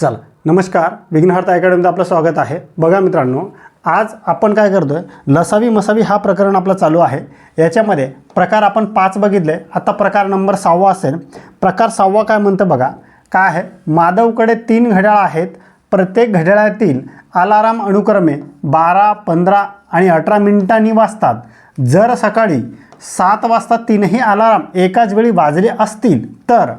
चला. नमस्कार विघ्नहर्थ अकॅडमीत आपलं स्वागत आहे. बघा मित्रांनो आज आपण काय करतो आहे लसावी मसावी हा प्रकरण आपलं चालू आहे. याच्यामध्ये प्रकार आपण पाच बघितले. आता प्रकार नंबर सहावा असेल. प्रकार सहावा काय म्हणतं बघा? काय आहे? माधवकडे तीन घड्याळ आहेत. प्रत्येक घड्याळातील अलाराम अनुक्रमे बारा पंधरा आणि अठरा मिनिटांनी वाजतात. जर सकाळी सात वाजता तीनही अलाराम एकाच वेळी वाजले असतील तर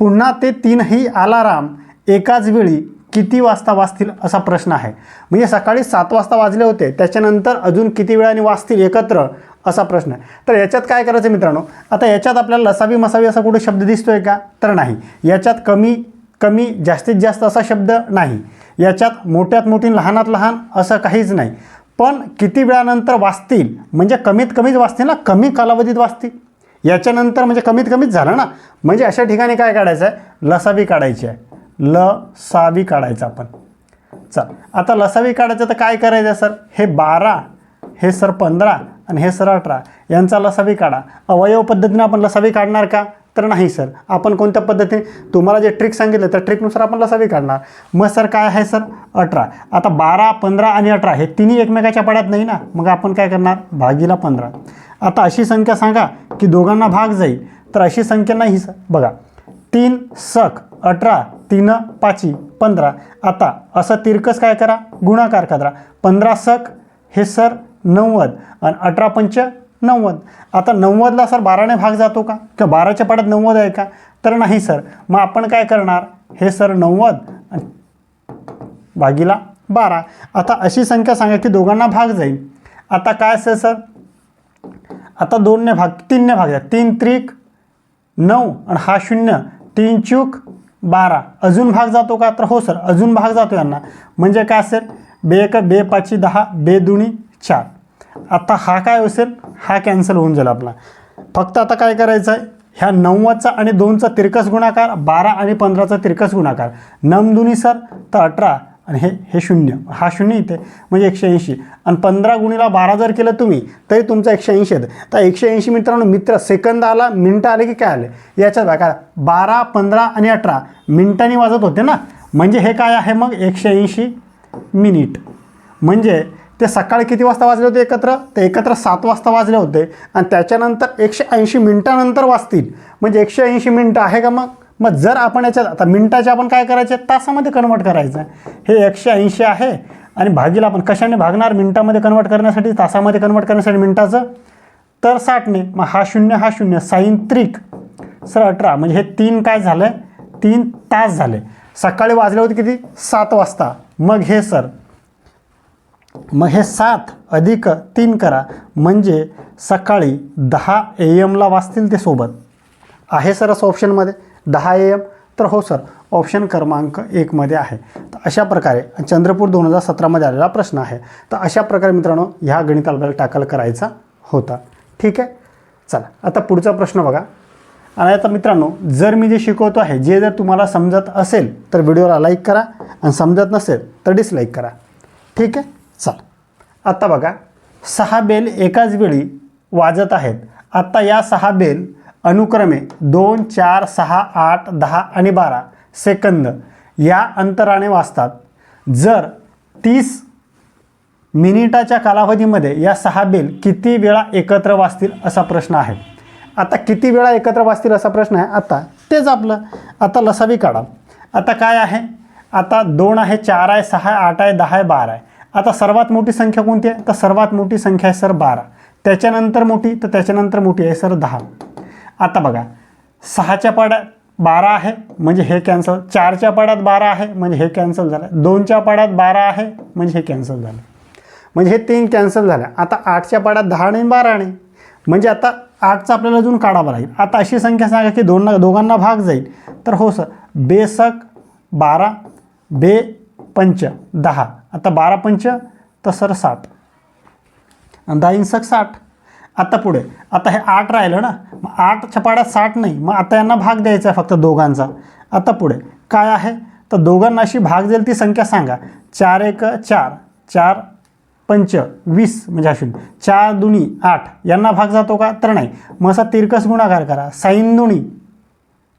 पुन्हा ते तीनही अलाराम एकाच वेळी किती वाजता वाचतील असा प्रश्न आहे. म्हणजे सकाळी सात वाजता वाजले होते त्याच्यानंतर अजून किती वेळाने वाचतील एकत्र असा प्रश्न आहे. तर याच्यात काय करायचं मित्रांनो? आता याच्यात आपल्याला लसावी मसावी असा कुठे शब्द दिसतोय का? तर नाही. याच्यात कमी कमी जास्तीत जास्त असा शब्द नाही. याच्यात मोठ्यात मोठी लहानात लहान असं काहीच नाही. पण किती वेळानंतर वाचतील? म्हणजे कमीत कमीच वाचतील ना? कमी कालावधीत वाचतील. याच्यानंतर म्हणजे कमीत कमीच झालं ना? म्हणजे अशा ठिकाणी काय काढायचं आहे लसावी काढायची आहे. ल सावी काढायचं आपण. चल आता लसावी काढायचं तर काय करायचं सर? हे बारा हे सर पंधरा आणि हे सर अठरा यांचा लसावी काढा. अवयव पद्धतीने आपण लसावी काढणार का? तर नाही सर. आपण कोणत्या पद्धतीने? तुम्हाला जे ट्रिक सांगितलं त्या ट्रिकनुसार आपण लसावी काढणार. मग सर काय आहे सर? अठरा. आता बारा पंधरा आणि अठरा हे तिन्ही एकमेकाच्या पाड्यात नाही ना? मग आपण काय करणार? भागीला पंधरा. आता अशी संख्या सांगा की दोघांना भाग जाईल. तर अशी संख्या नाही सर. बघा. तीन सक अठरा तीन पाची पंधरा. आता असं तिरकस काय करा? गुणाकार करा. पंधरा सक हे सर नव्वद आणि अठरा पंच नव्वद. आता नव्वदला सर बाराने भाग जातो का? किंवा बाराच्या पाड्यात नव्वद आहे का? तर नाही सर. मग आपण काय करणार? हे सर नव्वद भागीला बारा. आता अशी संख्या सांगा की दोघांना भाग जाईल. आता काय असेल सर? आता दोनने भाग तीनने भाग द्या. तीन त्रिक नऊ आणि हा शून्य. तीन चूक बारा. अजून भाग जातो का? तर हो सर. अजून भाग जातो यांना. म्हणजे काय असेल बे एक बे पाची दहा बे दुणी चार. आता हा काय हो, असेल हा कॅन्सल होऊन जाईल आपला. फक्त आता काय करायचं आहे? ह्या नव्वदचा आणि दोनचा तिरकस गुणाकार बारा आणि पंधराचा तिरकस गुणाकार. नम दुनी सर? तर अठरा. आणि हे हे शून्य. हा शून्य इथे म्हणजे एकशे ऐंशी. आणि पंधरा गुणीला बारा जर केलं तुम्ही तरी तुमचं एकशे ऐंशी येतं. तर एकशे ऐंशी मित्रांनो मित्र सेकंद आला मिनटं आले की काय आले? याच्यात बघा बारा पंधरा आणि अठरा मिनटांनी वाजत होते ना? म्हणजे हे काय आहे मग? एकशे ऐंशी मिनिट. म्हणजे ते सकाळी किती वाजता वाजले होते एकत्र? ते एकत्र सात वाजता वाजले होते. आणि त्याच्यानंतर एकशे ऐंशी मिनटानंतर वाजतील. म्हणजे एकशे ऐंशी मिनटं आहे का मग? मग जर आपण याच्यात आता मिनटाचे आपण काय करायचे? तासामध्ये कन्वर्ट करायचं. हे एकशे ऐंशी आहे. आणि भागीला आपण कशाने भागणार? मिनटामध्ये कन्वर्ट करण्यासाठी तासामध्ये कन्वर्ट करण्यासाठी मिनटाचं? तर साठने मग हा शून्य हा शून्य साईन त्रिक सर अठरा म्हणजे हे तीन काय झालं आहे तीन तास झाले. सकाळी वाजले होते किती? सात वाजता. मग हे सर मग हे सात अधिक तीन करा. म्हणजे सकाळी दहा ए एमला वाचतील ते सोबत. आहे सर असं ऑप्शनमध्ये दहा ए एम तर हो सर ऑप्शन क्रमांक एकमध्ये आहे. तर अशा प्रकारे चंद्रपूर दोन हजार सतरामध्ये आलेला प्रश्न आहे. तर अशा प्रकारे मित्रांनो ह्या गणित आपल्याला टाकल करायचा होता. ठीक आहे? चला आता पुढचा प्रश्न बघा. आणि आता मित्रांनो जर मी जे शिकवतो आहे जे जर तुम्हाला समजत असेल तर व्हिडिओला लाईक करा. आणि समजत नसेल तर डिसलाईक करा. ठीक आहे? चल. आत्ता बघा सहा बेल एकाच वेळी वाजत आहेत. आत्ता या सहा बेल अनुक्रमे दोन चार सहा आठ दहा आणि बारा सेकंद या अंतराने वाचतात. जर तीस मिनिटाच्या कालावधीमध्ये या सहा बेल किती वेळा एकत्र वाचतील असा प्रश्न आहे. आता किती वेळा एकत्र वाचतील असा प्रश्न आहे? आता तेच आपलं. आता लसावी काढा. आता काय आहे? आता दोन आहे चार आहे सहा आहे आठ आहे दहा आहे बारा आहे. आता सर्वात मोठी संख्या कोणती आहे? तर सर्वात मोठी संख्या आहे सर बारा. त्याच्यानंतर मोठी तर त्याच्यानंतर मोठी आहे सर दहा. आता बघा सहाच्या पाड्यात बारा आहे म्हणजे हे कॅन्सल चारच्या पाड्यात बारा आहे म्हणजे हे कॅन्सल झालं. दोनच्या पाड्यात बारा आहे म्हणजे हे कॅन्सल झालं. म्हणजे हे तीन कॅन्सल झालं. आता आठच्या पाड्यात दहा आणि बारा आणि. म्हणजे आता आठचा आपल्याला अजून काढावं लागेल. आता अशी संख्या सांगा की दोन दोघांना भाग जाईल. तर हो सर बेसक बारा बे पंच दहा. आता बारा पंच तर सर साठ आणि दहा इंसक साठ. आता पुढे. आता हे आठ राहिलं ना मग आठ छपाड्या साठ नाही मग आता यांना भाग द्यायचा आहे फक्त दोघांचा. आता पुढे. काय आहे? तर दोघांना अशी भाग जाईल ती संख्या सांगा. चार एक चार. चार पंच वीस म्हणजे अशी. चार दुनी आठ. यांना भाग जातो का? तर नाही. मग असा तिरकस गुणाकार करा. साईन दुणी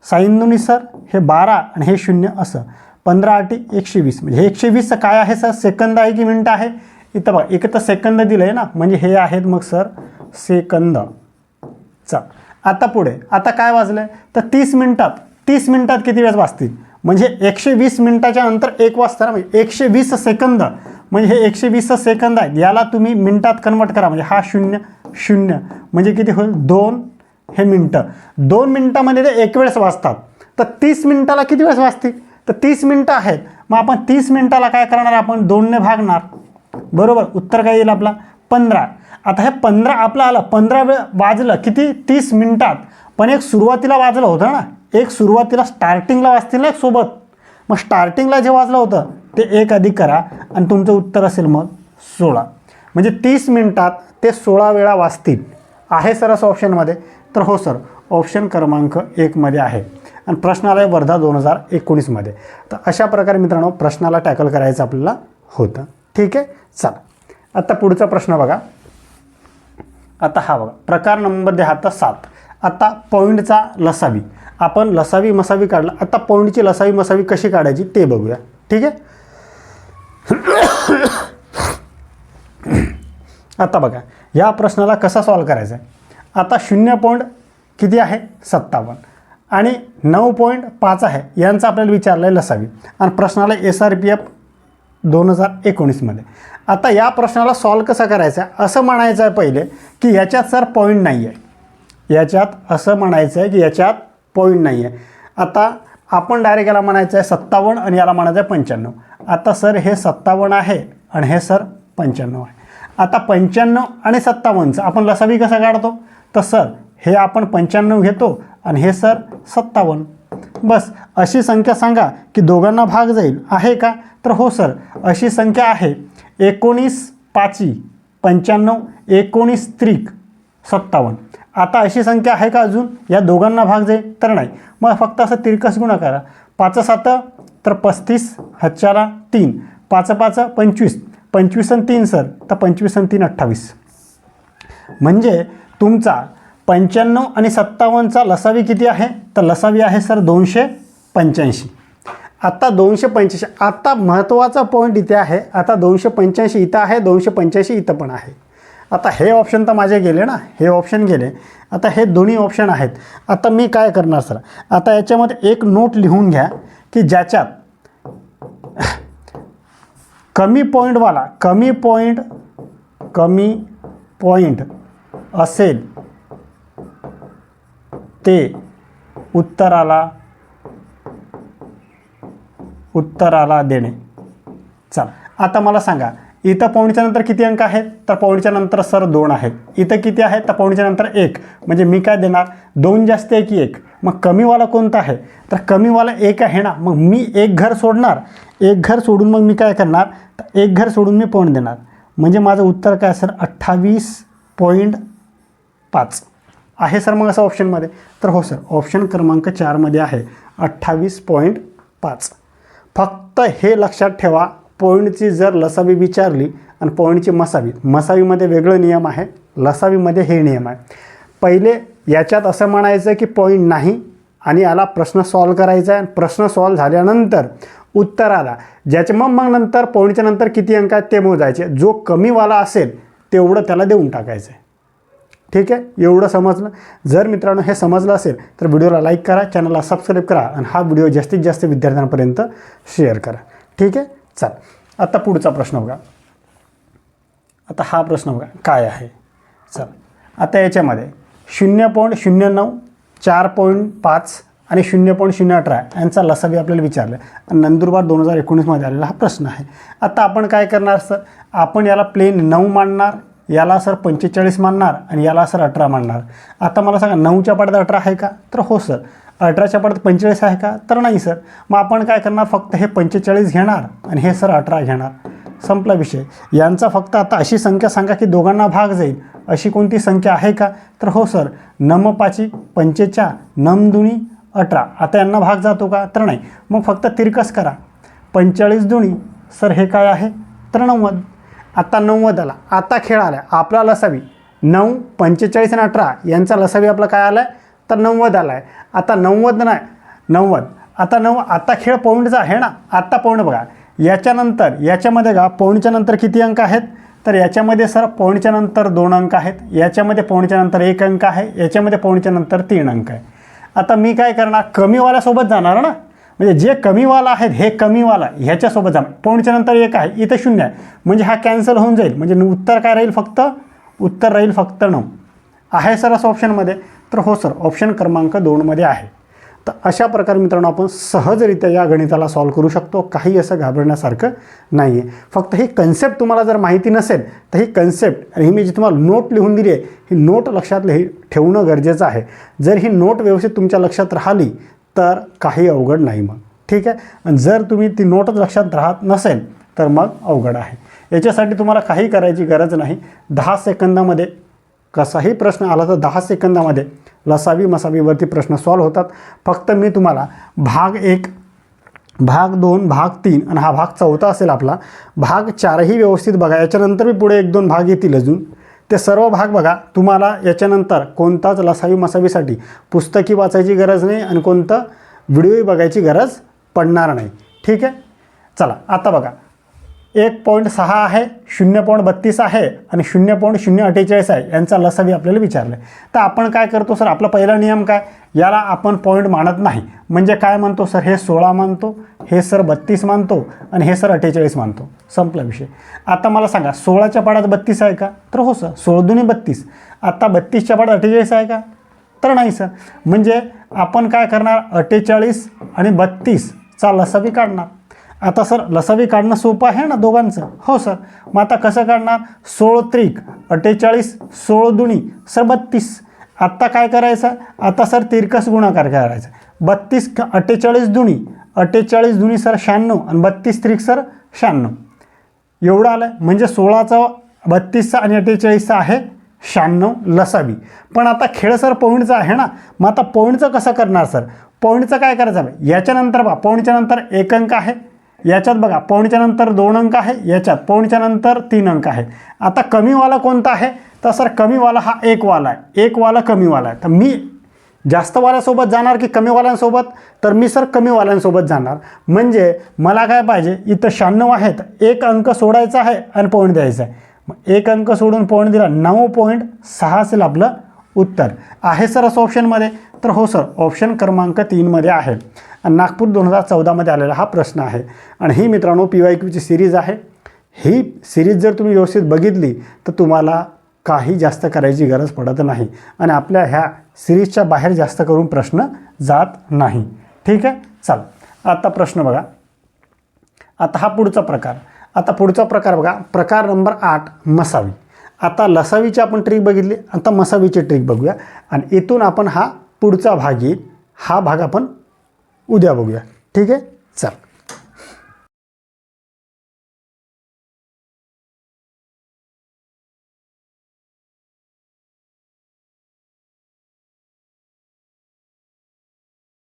साईन दुणी सर हे बारा आणि हे शून्य असं. पंधरा आठी एकशे वीस. म्हणजे हे एकशे वीसचं काय आहे सर? सेकंद आहे की मिनटं आहे? इथं बघा एक तर सेकंद दिलं आहे ना. म्हणजे हे आहेत मग सर सेकंद चा आता पुढे आता काय वाजलं आहे तर तीस मिनटात तीस मिनटात किती वेळेस वाजतील? म्हणजे एकशे वीस मिनटाच्या नंतर एक वाजता ना म्हणजे एकशे वीस सेकंद. म्हणजे हे एकशे वीस सेकंद आहेत याला तुम्ही मिनटात कन्वर्ट करा. म्हणजे हा शून्य शून्य. म्हणजे किती होईल? दोन हे मिनटं. दोन मिनटामध्ये ते एक वेळेस वाजतात. तर तीस मिनटाला किती वेळेस वाजतील? तर तीस मिनटं आहेत. मग आपण तीस मिनटाला काय करणार? आपण दोनने भागणार. बरोबर? उत्तर काय येईल आपला? पंधरा. आता हे पंधरा आपलं आलं पंधरा वेळ वाजलं किती? तीस मिनिटात. पण एक सुरुवातीला वाजलं होतं ना? एक सुरुवातीला स्टार्टिंगला वाजतील ना एक सोबत? मग स्टार्टिंगला जे वाजलं होतं ते एक अधिक करा आणि तुमचं उत्तर असेल मग सोळा. म्हणजे तीस मिनिटात ते सोळा वेळा वाजतील. आहे सर असं ऑप्शनमध्ये तर हो सर ऑप्शन क्रमांक एकमध्ये आहे. आणि प्रश्न आला आहे वर्धा दोन हजार एकोणीसमध्ये तर अशा प्रकारे मित्रांनो प्रश्नाला टॅकल करायचं आपल्याला होतं. ठीक आहे? चला. आता पुढचा प्रश्न बघा. आता हा बघा. प्रकार नंबर द्या आता सात. आता पॉईंटचा लसावी. आपण लसावी मसावी काढला. आता पॉईंटची लसावी मसावी कशी काढायची ते बघूया. ठीक आहे? आता बघा. या प्रश्नाला कसा सॉल्व करायचा आहे? आता शून्य पॉईंट किती आहे? सत्तावन्न. आणि नऊ पॉईंट पाच आहे. यांचं आपल्याला विचारलं आहे लसावी. आणि प्रश्नाला एस आर पी एफ दोन हजार एकोणीसमध्ये. आता या प्रश्नाला सॉल्व कसा करायचं? आहे असं म्हणायचं आहे पहिले की याच्यात सर पॉईंट नाही आहे याच्यात असं म्हणायचं आहे की याच्यात पॉईंट नाही आहे आता आपण डायरेक्ट याला म्हणायचं आहे सत्तावन्न आणि याला म्हणायचं आहे पंच्याण्णव. आता सर हे सत्तावन्न आहे आणि हे सर पंच्याण्णव आहे. आता पंच्याण्णव आणि सत्तावन्नचं आपण लसावी कसा काढतो? तर सर हे आपण पंच्याण्णव घेतो आणि हे सर सत्तावन्न. बस अशी संख्या सांगा की दोघांना भाग जाईल. आहे का? तर हो सर. अशी संख्या आहे. एकोणीस पाची पंच्याण्णव एकोणीस त्रिक सत्तावन्न. आता अशी संख्या आहे का अजून? या दोघांना भाग जाईल तर नाही. मग फक्त असं तिरकस गुणा करा. पाच सात तर पस्तीस हजारा तीन. पाच पाच पंचवीस. पंचवीस आणि तीन सर. तर पंचवीस आणि तीन अठ्ठावीस. म्हणजे तुमचा पंच्याण्णव आणि सत्तावन्नचा लसावी किती आहे? तर लसावी आहे सर दोनशे पंच्याऐंशी. आत्ता दोनशे पंच्याऐंशी आत्ता महत्त्वाचा पॉईंट इथे आहे. आता दोनशे पंच्याऐंशी इथं आहे दोनशे पंच्याऐंशी इथं पण आहे. आता हे ऑप्शन तर माझे गेले ना हे ऑप्शन गेले. आता हे दोन्ही ऑप्शन आहेत. आता मी काय करणार सर आता याच्यामध्ये एक नोट लिहून घ्या की ज्याच्यात कमी पॉईंटवाला कमी पॉईंट कमी पॉईंट असेल ते उत्तराला उत्तराला देणे. चला. आता मला सांगा इथं पॉईंटच्या नंतर किती अंक आहेत? तर पॉईंटच्या नंतर सर दोन आहेत. इथं किती आहेत? तर पॉईंटच्या नंतर एक. म्हणजे मी काय देणार? दोन जास्त एक एक. मग कमीवाला कोणता आहे? तर कमीवाला एक आहे ना. मग मी एक घर सोडणार. एक घर सोडून मग मी काय करणार? तर एक घर सोडून मी पॉईंट देणार. म्हणजे माझं उत्तर काय सर अठ्ठावीस पॉईंट पाच. आहे सर मग असं ऑप्शनमध्ये तर हो सर ऑप्शन क्रमांक चारमध्ये आहे. अठ्ठावीस पॉईंट पाच. फक्त हे लक्षात ठेवा पोळणीची जर लसावी विचारली आणि पोळणीची मसावी. मसावीमध्ये वेगळं नियम आहे लसावीमध्ये हे नियम आहे. पहिले याच्यात असं म्हणायचं की पॉईंट नाही आणि याला प्रश्न सॉल्व करायचा आहे. प्रश्न सॉल्व झाल्यानंतर उत्तर आला. ज्याचे मग मग नंतर पोहणीच्या नंतर किती अंक आहेत ते मोजायचे. जो कमीवाला असेल तेवढं त्याला देऊन टाकायचं आहे ठीक आहे? एवढं समजलं? जर मित्रांनो हे समजलं असेल तर व्हिडिओला लाईक करा चॅनलला सबस्क्राईब करा आणि हा व्हिडिओ जास्तीत जास्त विद्यार्थ्यांपर्यंत शेअर करा. ठीक आहे? चल. आता पुढचा प्रश्न बघा. आता हा प्रश्न बघा. काय आहे? चल. आता याच्यामध्ये शून्य पॉईंट शून्य नऊ चार पॉईंट पाच आणि शून्य पॉईंट शून्य अठरा यांचा लसावी आपल्याला विचारलं. आणि नंदुरबार दोन हजार एकोणीसमध्ये आलेला हा प्रश्न आहे. आता आपण काय करणार सर आपण याला प्लेन नऊ मांडणार याला सर पंचेचाळीस मानणार आणि याला सर अठरा मानणार. आता मला सांगा नऊच्या पाड्यात अठरा आहे का? तर हो सर. अठराच्या पाड्यात पंचेचाळीस आहे का? तर नाही सर. मग आपण काय करणार? फक्त हे पंचेचाळीस घेणार आणि हे सर अठरा घेणार. संपला विषय. यांचा फक्त आता अशी संख्या सांगा की दोघांना भाग जाईल. अशी कोणती संख्या आहे का? तर हो सर. नम पाची पंचेच्या नम दुणी अठरा. आता यांना भाग जातो का? तर नाही. मग फक्त तिरकस करा. पंचेचाळीस दुनी सर हे काय आहे? तर नव्वद. आत्ता नव्वद आला आता खेळ आला आपला लसावी. नऊ पंचेचाळीस आणि अठरा यांचा लसावी आपला काय आला आहे तर नव्वद आला आहे आता नव्वद नाही. नव्वद. आता नऊ आता खेळ पौंडचा आहे ना? आत्ता पौंड बघा. याच्यानंतर याच्यामध्ये का? पौंडच्या नंतर किती अंक आहेत? तर याच्यामध्ये सर पौंडच्या नंतर दोन अंक आहेत. याच्यामध्ये पौंडच्या नंतर एक अंक आहे. याच्यामध्ये पौंडच्या नंतर तीन अंक आहे. आता मी काय करणार? कमीवाल्यासोबत जाणार ना? म्हणजे जे कमीवाला आहेत हे कमीवाला ह्याच्यासोबत जा. पॉईंटच्या नंतर एक आहे इथं शून्य आहे. म्हणजे हा कॅन्सल होऊन जाईल. म्हणजे उत्तर काय राहील फक्त? उत्तर राहील फक्त नऊ. आहे सर असं ऑप्शनमध्ये? तर हो सर ऑप्शन क्रमांक दोनमध्ये आहे. तर अशा प्रकारे मित्रांनो आपण सहजरित्या या गणिताला सॉल्व करू शकतो. काही असं घाबरण्यासारखं नाही आहे फक्त ही कन्सेप्ट तुम्हाला जर माहिती नसेल तर ही कन्सेप्ट आणि ही मी जी तुम्हाला नोट लिहून दिली आहे ही नोट लक्षात लिही ठेवणं गरजेचं आहे. जर ही नोट व्यवस्थित तुमच्या लक्षात राहिली तर काही अवघड नाही मग. ठीक आहे? आणि जर तुम्ही ती नोटच लक्षात राहत नसेल तर मग अवघड आहे. याच्यासाठी तुम्हाला काही करायची गरज नाही. दहा सेकंदामध्ये कसाही प्रश्न आला तर दहा सेकंदामध्ये लसावी मसावीवरती प्रश्न सॉल्व होतात. फक्त मी तुम्हाला भाग एक भाग दोन भाग तीन आणि हा भाग चौथा असेल आपला. भाग चारही व्यवस्थित बघा. याच्यानंतर मी पुढे एक दोन भाग येतील अजून. ते सर्व भाग बघा. तुम्हाला याच्यानंतर कोणताच लसावी मसावीसाठी पुस्तकी वाचायची गरज नाही आणि कोणतं व्हिडिओही बघायची गरज पडणार नाही. ठीक आहे? चला आता बघा. एक पॉईंट सहा आहे शून्य पॉईंट बत्तीस आहे आणि शून्य पॉईंट शून्य अठ्ठेचाळीस आहे. यांचा लसावी आपल्याला विचारलं आहे तर आपण काय करतो सर? आपला पहिला नियम काय? याला आपण पॉईंट मानत नाही. म्हणजे काय म्हणतो सर? हे सोळा मानतो हे सर बत्तीस मानतो आणि हे सर अठ्ठेचाळीस मानतो. संपला विषय. आता मला सांगा सोळाच्या पाडात बत्तीस आहे का? तर हो सर सोळ दुनी बत्तीस. आता बत्तीसच्या पाडात अठ्ठेचाळीस आहे का? तर नाही सर. म्हणजे आपण काय करणार? अठ्ठेचाळीस आणि बत्तीसचा लसावी काढणार. आता सर लसावी काढणं सोपं आहे ना दोघांचं? हो सर. मग आता कसं काढणार? सोळ त्रिक अठ्ठेचाळीस सोळ दुणी सर बत्तीस. आत्ता काय करायचं? आता सर तिरकस गुणाकार करायचा. बत्तीस अठ्ठेचाळीस दुणी अठ्ठेचाळीस दुणी सर शहाण्णव आणि बत्तीस त्रिक सर शहाण्णव. एवढं आलं म्हणजे सोळाचा बत्तीसचा आणि अठ्ठेचाळीसचा आहे शहाण्णव लसावी. पण आता खेळ सर पॉईंटचा आहे ना? मग आता पॉईंटचं कसं करणार सर? पॉईंटचं काय करायचं? याच्यानंतर बा पॉईंटच्या नंतर एक अंक आहे. याच्यात बघा पॉईंटच्या नंतर दोन अंक आहे याच्यात पॉईंटच्या नंतर तीन अंक आहे. आता कमीवाला कोणता आहे? तर सर कमीवाला हा एक वाला आहे. एकवाला कमीवाला आहे. तर मी जास्त वाल्यासोबत जाणार की कमीवाल्यांसोबत? तर मी सर कमीवाल्यांसोबत जाणार. म्हणजे मला काय पाहिजे? इथं शहाण्णव आहेत. एक अंक सोडायचा आहे आणि पॉईंट द्यायचा आहे. एक अंक सोडून पॉईंट दिला. नऊ पॉईंट सहा असेल आपलं. उत्तर. आहे सर असं ऑप्शनमध्ये तर हो सर ऑप्शन क्रमांक तीनमध्ये आहे. आणि नागपूर दोन हजार चौदामध्ये आलेला हा प्रश्न आहे. आणि ही मित्रांनो पी वाय क्यूची सिरीज आहे. ही सिरीज जर तुम्ही व्यवस्थित बघितली तर तुम्हाला काही जास्त करायची गरज पडत नाही. आणि आपल्या ह्या सिरीजच्या बाहेर जास्त करून प्रश्न जात नाही. ठीक आहे? चाल. आता प्रश्न बघा. आता हा पुढचा प्रकार. आता पुढचा प्रकार बघा. प्रकार नंबर आठ मसावी. आता लसावीची आपण ट्रिक बघितली आता मसावीची ट्रिक बघूया. आणि इथून आपण हा पुढचा भाग येईल. हा भाग आपण उद्या बघूया. ठीक आहे? चल.